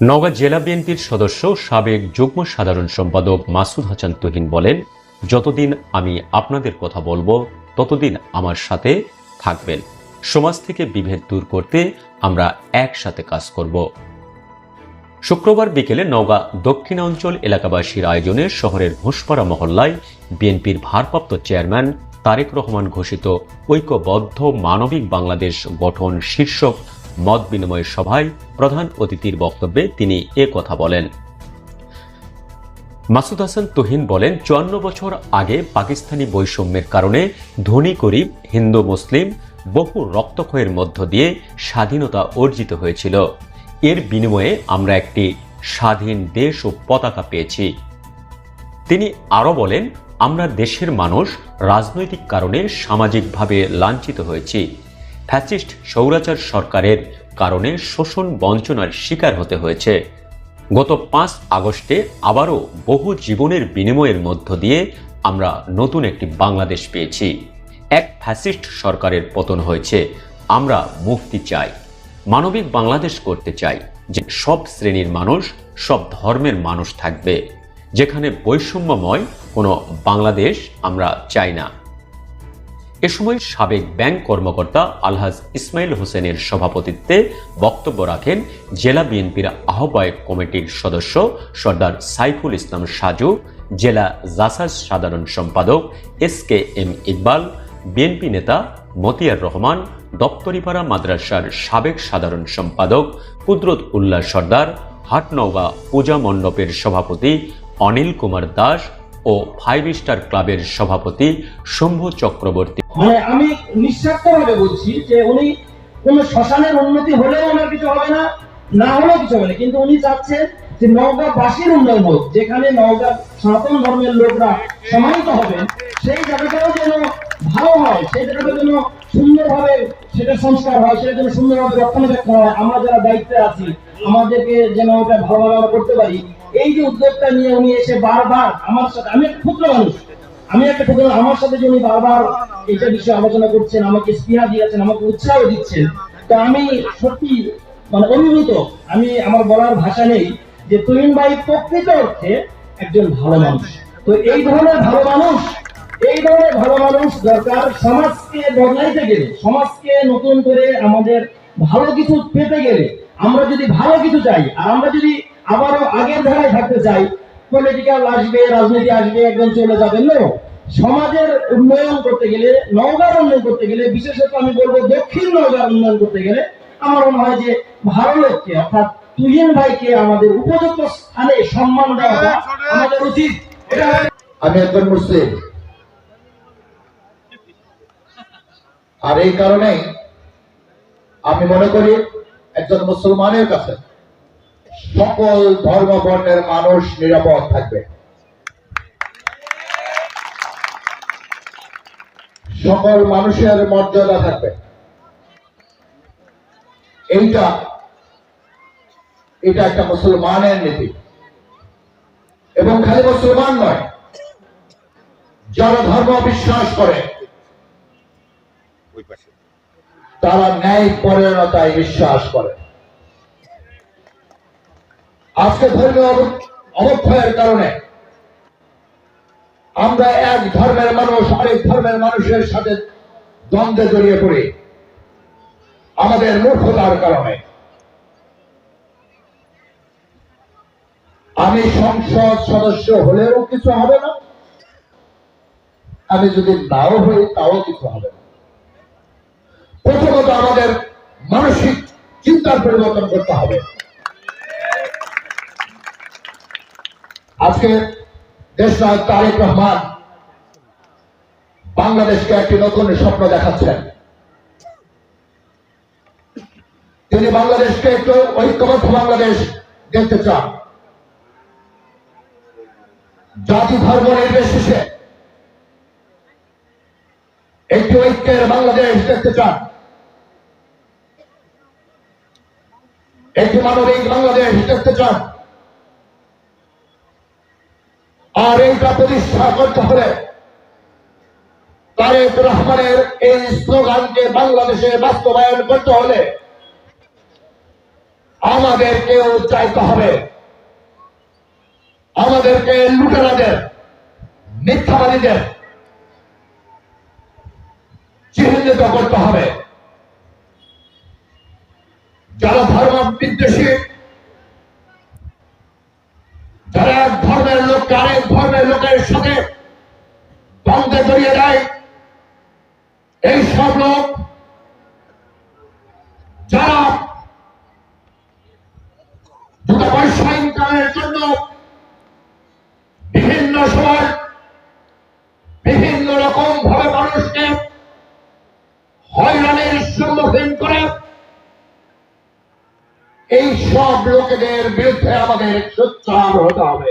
নওগাঁ জেলা বিএনপির সদস্য সাবেক যুগ্ম সাধারণ সম্পাদক মাসুদ হাসান তুহিন বলেন, যতদিন আমি আপনাদের কথা বলব, ততদিন আমার সাথে থাকবেন। সমাজ থেকে বিভেদ দূর করতে আমরা একসাথে কাজ করব। শুক্রবার বিকেলে নওগাঁ দক্ষিণাঞ্চল এলাকাবাসীর আয়োজনে শহরের ঘোষপাড়া মহল্লায় বিএনপির ভারপ্রাপ্ত চেয়ারম্যান তারেক রহমান ঘোষিত ঐক্যবদ্ধ মানবিক বাংলাদেশ গঠন শীর্ষক মত বিনিময় সভায় প্রধান অতিথির বক্তব্যে তিনি এ কথা বলেন। মাসুদ হাসান তুহিন বলেন, চুয়ান্ন বছর আগে পাকিস্তানি বৈষম্যের কারণে ধনী, গরিব, হিন্দু, মুসলিম বহু রক্তক্ষয়ের মধ্য দিয়ে স্বাধীনতা অর্জিত হয়েছিল। এর বিনিময়ে আমরা একটি স্বাধীন দেশ ও পতাকা পেয়েছি। তিনি আরও বলেন, আমরা দেশের মানুষ রাজনৈতিক কারণে সামাজিকভাবে লাঞ্ছিত হয়েছি। ফ্যাসিস্ট সৌরাচার সরকারের কারণে শোষণ বঞ্চনার শিকার হতে হয়েছে। গত পাঁচ আগস্টে আবারও বহু জীবনের বিনিময়ের মধ্য দিয়ে আমরা নতুন একটি বাংলাদেশ পেয়েছি। এক ফ্যাসিস্ট সরকারের পতন হয়েছে, আমরা মুক্তি চাই। মানবিক বাংলাদেশ করতে চাই, যে সব শ্রেণির মানুষ, সব ধর্মের মানুষ থাকবে। যেখানে বৈষম্যময় কোনো বাংলাদেশ আমরা চাই না। এ সময় সাবেক ব্যাংক কর্মকর্তা আলহাজ ইসমাইল হোসেনের সভাপতিত্বে বক্তব্য রাখেন জেলা বিএনপির আহ্বায়ক কমিটির সদস্য সর্দার সাইফুল ইসলাম সাজু, জেলা জাসাজ সাধারণ সম্পাদক S K M Iqbal, BNP নেতা মতিয়ার রহমান, দপ্তরিপাড়া মাদ্রাসার সাবেক সাধারণ সম্পাদক কুদরত উল্লাহ সর্দার হাটনৌগা পূজা মণ্ডপের সভাপতি অনিল কুমার দাস ও ফাইভ স্টার ক্লাবের সভাপতি শম্ভু চক্রবর্তী। মানে আমি নিঃস্বার্থ ভাবে বলছি যে উনি কোন শ্মশানের উন্নতি হলেও ওনার কিছু হবে না না হলেও কিছু হবে না। কিন্তু উনি চাচ্ছেন যে নওগাঁবাসীর উন্নয়ন হোক, যেখানে নওগাঁ সনাতন ধর্মের লোকরা সমাহিত হবেন, সেই জায়গাটাও যেন ভালো হয়, সেই জায়গাটা যেন সুন্দরভাবে সেটা সংস্কার হয়, সেটা যেন সুন্দরভাবে রক্ষণাবেক্ষণ হয়। আমরা যারা দায়িত্বে আছি, আমাদেরকে যেন ওটা ভালোভাবে আমরা করতে পারি। এই যে উদ্যোগটা নিয়ে উনি এসে বারবার আমার সাথে, আমি ক্ষুদ্র মানুষ আমি একটা ক্ষুদ্র আমার সাথে যে উনি বারবার এটা বিষয়ে আলোচনা করছেন, আমাকে স্পৃহা দিয়েছেন, আমাকে উৎসাহ দিচ্ছেন, তো আমি সত্যি মানে অভিভূত আমি আমার বলার ভাষা নেই যে তুহিন ভাই প্রকৃত অর্থে একজন ভালো মানুষ। তো এই ধরনের ভালো মানুষ, এই ধরনের ভালো মানুষ দরকার সমাজকে বদলাইতে গেলে, সমাজকে নতুন করে আমাদের ভালো কিছু পেতে গেলে। আমরা যদি ভালো কিছু চাই, আর আমরা যদি আবারও আগের ধারায় থাকতে চাই পলিটিক্যাল আসবে রাজনীতি আসবে একজন চলে যাবেন না সমাজের উন্নয়ন করতে গেলে নওগাঁর উন্নয়ন করতে গেলে বিশেষত আমি বলব দক্ষিণ নওগাঁর উন্নয়ন করতে গেলে আমার মনে হয় যে ভালো লোককে অর্থাৎ তুহিন ভাইকে আমাদের উপযুক্ত স্থানে সম্মান দেওয়াটা আমাদের উচিত। আমি একজন মুসলিম। আর এই কারণেই আমি মনে করি একজন মুসলমানের কাছে সকল ধর্ম বর্ণের মানুষ নিরাপদ থাকবে। সকল মানুষের মর্যাদা থাকবে। এইটা এটা একটা মুসলমানের নীতি। এবং খালি মুসলমান নয় যারা ধর্ম বিশ্বাস করে তারা ন্যায় পরায়ণতায় বিশ্বাস করে। আজকে ধর্মীয় অবক্ষয়ের কারণে আমরা এক ধর্মের মানুষ, আরেক ধর্মের মানুষের সাথে দ্বন্দ্বে জড়িয়ে পড়ি। আমাদের মূর্খতার কারণে। আমি সংসদ সদস্য হলেও কিছু হবে না। আমি যদি নাও হই, তাও কিছু হবে না। প্রথমত আমাদের মানসিক চিন্তার পরিবর্তন করতে হবে। আজকে দেশনায়ক তারেক রহমান বাংলাদেশকে একটি নতুন স্বপ্ন দেখাচ্ছেন। তিনি বাংলাদেশকে একটু ঐক্যবদ্ধ বাংলাদেশ দেখতে চান। জাতি ধর্ম নির্বিশেষে একটি ঐক্যের বাংলাদেশ দেখতে চান। একটি মানবিক বাংলাদেশ দেখতে চান। আর এইটা প্রতিষ্ঠা করতে হলে তারেক রহমানের এই স্লোগানকে বাংলাদেশে বাস্তবায়ন করতে হলে আমাদেরকেও চাইতে হবে। আমাদেরকে লুটেরাদের, মিথ্যাবাদীদের চিহ্নিত করতে হবে। যারা ধর্ম বিদ্বেষী যারা ধর্মের লোককে আরেক ধর্মের লোকের সাথে দ্বন্দ্বে জড়িয়ে দেয় এই সব লোক যারা দুটো পয়সা ইনকামের জন্য বিভিন্ন সময় বিভিন্ন রকম ভাবে মানুষকে হয়রানির সম্মুখীন করে, এই সব লোকেদের বিরুদ্ধে আমাদের সোচ্চার হতে হবে।